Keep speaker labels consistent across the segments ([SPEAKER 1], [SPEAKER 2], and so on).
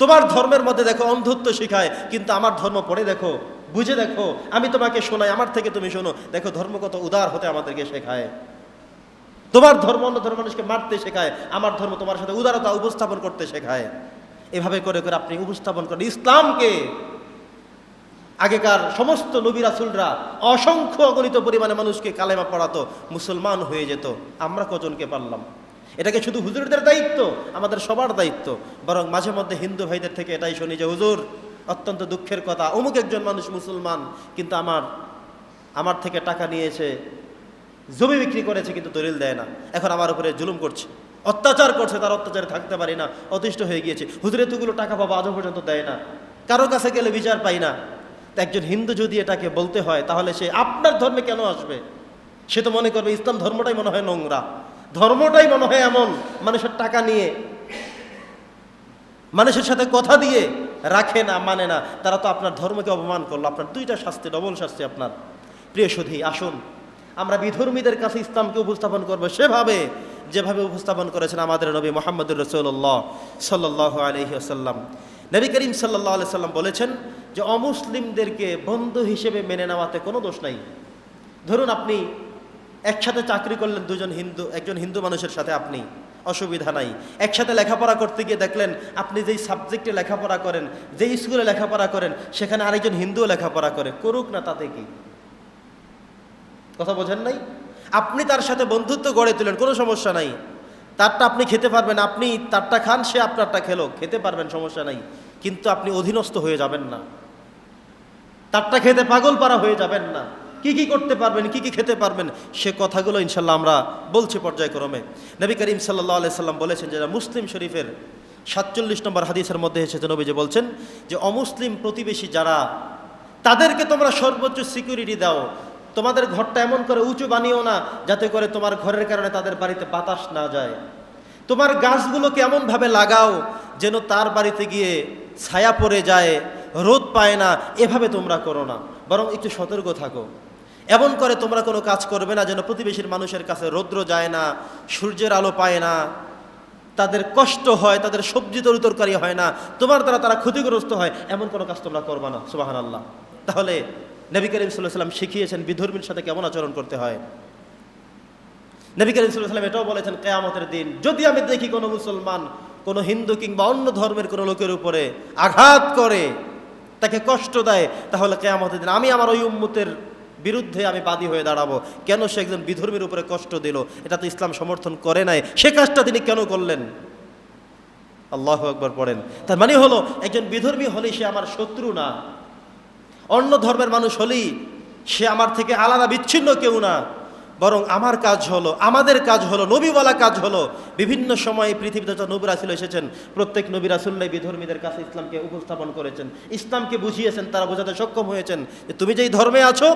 [SPEAKER 1] তোমার ধর্মের মধ্যে দেখো অন্ধত্ব শেখায়, কিন্তু আমার ধর্ম পড়ে দেখো, বুঝে দেখো, আমি তোমাকে শোনাই, আমার থেকে তুমি শোনো। দেখো, ধর্ম কত উদার হতে আমাদেরকে শেখায়। তোমার ধর্ম অন্য ধর্ম মানুষকে মারতে শেখায়, আমার ধর্ম তোমার সাথে উদারতা উপস্থাপন করতে শেখায়। এভাবে করে করে আপনি উপস্থাপন করেন ইসলামকে। আগেকার সমস্ত নবী রাসুলরা অসংখ্য অগণিত পরিমাণে মানুষকে কালেমা পড়াতো, মুসলমান হয়ে যেত। আমরা কজনকে পারলাম? এটাকে শুধু হুজুরদের দায়িত্ব, আমাদের সবার দায়িত্ব। বরং মাঝে মধ্যে হিন্দু ভাইদের থেকে এটাই শুনি যে, হুজুর, অত্যন্ত দুঃখের কথা। অমুক একজন মানুষ মুসলমান, কিন্তু আমার আমার থেকে টাকা নিয়েছে, জমি বিক্রি করেছে, কিন্তু দলিল দেয় না। এখন আমার উপরে জুলুম করছে। অত্যাচার করছে, তার অত্যাচারে থাকতে পারি না, অতিষ্ঠ হয়ে গিয়েছে। হুজুর, এতগুলো টাকা পাবো আজও পর্যন্ত দেয় না। কারও কাছে গেলে বিচার পাই না। একজন হিন্দু যদি এটাকে বলতে হয়, তাহলে সে আপনার ধর্মে কেন আসবে? সে তো মনে করবে, ইসলাম ধর্মটাই মনে হয় নোংরা। ধর্মটাই মনে হয় এমন, মানুষের টাকা নিয়ে। মানুষের সাথে কথা দিয়ে রাখে না মানে না। তারা তো আপনার ধর্মকে অপমান করল। আপনার দুইটা শাস্তি, ডবল শাস্তি আপনার। প্রিয় সুধী, আসুন। আমরা বিধর্মীদের কাছে ইসলামকে উপস্থাপন করব সেভাবে, যেভাবে উপস্থাপন করেছেন আমাদের নবী মোহাম্মদুর রসুল্লাহ সাল্লাহ আলহি আসাল্লাম নবী করিম সাল্লাহ আলি সাল্লাম বলেছেন যে অমুসলিমদেরকে বন্ধু হিসেবে মেনে নেওয়াতে কোনো দোষ নাই। ধরুন আপনি একসাথে চাকরি করলেন দুজন হিন্দু, একজন হিন্দু মানুষের সাথে আপনি। অসুবিধা নাই। একসাথে লেখাপড়া করতে গিয়ে দেখলেন, আপনি যেই সাবজেক্টে লেখাপড়া করেন, যেই স্কুলে লেখাপড়া করেন, সেখানে আরেকজন হিন্দুও লেখাপড়া করে। করুক না তাতে কি? কথা বোঝেন নাই? আপনি তার সাথে বন্ধুত্ব গড়ে তুলেন, কোনো সমস্যা নাই। তারটা আপনি খেতে পারবেন, আপনি তারটা খান, সে আপনারটা খেলো। খেতে পারবেন, সমস্যা নাই। কিন্তু আপনি অধীনস্থ হয়ে যাবেন না। তারটা খেতে পাগল পারা হয়ে যাবেন না। কি কি করতে পারবেন, কি কি খেতে পারবেন, সে কথাগুলো ইনশাল্লাহ আমরা বলছি পর্যায়ক্রমে। নবী করিম সাল্লাহ আলাই সাল্লাম বলেছেন যেটা মুসলিম শরীফের সাতচল্লিশ নম্বর হাদিসের মধ্যে এসেছে নবী যে বলছেন যে, অমুসলিম প্রতিবেশী যারা, তাদেরকে তোমরা সর্বোচ্চ সিকিউরিটি দাও। তোমাদের ঘরটা এমন করে উঁচু বানিও না, যাতে করে তোমার ঘরের কারণে তাদের বাড়িতে বাতাস না যায়। তোমার গাছগুলোকে এমনভাবে লাগাও, যেন তার বাড়িতে গিয়ে ছায়া পড়ে যায়, রোদ পায় না, এভাবে তোমরা করো না। বরং একটু সতর্ক থাকো। এমন করে তোমরা কোনো কাজ করবে না যেন প্রতিবেশীর মানুষের কাছে রৌদ্র যায় না, সূর্যের আলো পায় না। তাদের কষ্ট হয়, তাদের সবজি তরি তরকারি হয় না। তোমার দ্বারা তারা ক্ষতিগ্রস্ত হয়, এমন কোনো কাজ তোমরা করবা না সুবাহান আল্লাহ তাহলে নবী করিম সাল্লাম শিখিয়েছেন বিধর্মীর সাথে কেমন আচরণ করতে হয়। নবী করিম সাল্লাম এটাও বলেছেন, কেয়ামতের দিন যদি আমি দেখি কোনো মুসলমান, কোনো হিন্দু কিংবা অন্য ধর্মের কোনো লোকের উপরে আঘাত করে তাকে কষ্ট দেয়, তাহলে কেয়ামতের দিন আমি আমার ওই উম্মতের বিরুদ্ধে আমি বাদী হয়ে দাঁড়াবো। কেন সে একজন বিধর্মীর উপরে কষ্ট দিল? এটা তো ইসলাম সমর্থন করে নাই। সে কাজটা তিনি কেন করলেন? আল্লাহ একবার পড়েন। তার মানে হলো, একজন বিধর্মী হলেই সে আমার শত্রু না। অন্য ধর্মের মানুষ হলেই সে আমার থেকে আলাদা বিচ্ছিন্ন কেউ না। বরং আমার কাজ হলো, আমাদের কাজ হলো, নবীওয়ালা কাজ হলো, বিভিন্ন সময়ে পৃথিবীতে যত নবী রাসুল এসেছেন, প্রত্যেক নবী রাসুল্লাই বিধর্মীদের কাছে ইসলামকে উপস্থাপন করেছেন, ইসলামকে বুঝিয়েছেন, তারা বোঝাতে সক্ষম হয়েছেন যে তুমি যেই ধর্মে আছো,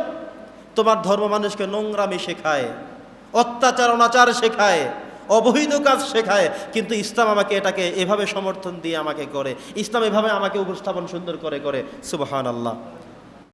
[SPEAKER 1] তোমার ধর্ম মানুষকে নোংরামি শেখায়, অত্যাচার, অনাচার শেখায়, অবৈধ কাজ শেখায়, কিন্তু ইসলাম আমাকে এটাকে এভাবে সমর্থন দিয়ে আমাকে করে, ইসলাম এভাবে আমাকে উপস্থাপন সুন্দর করে করে। সুবহান আল্লাহ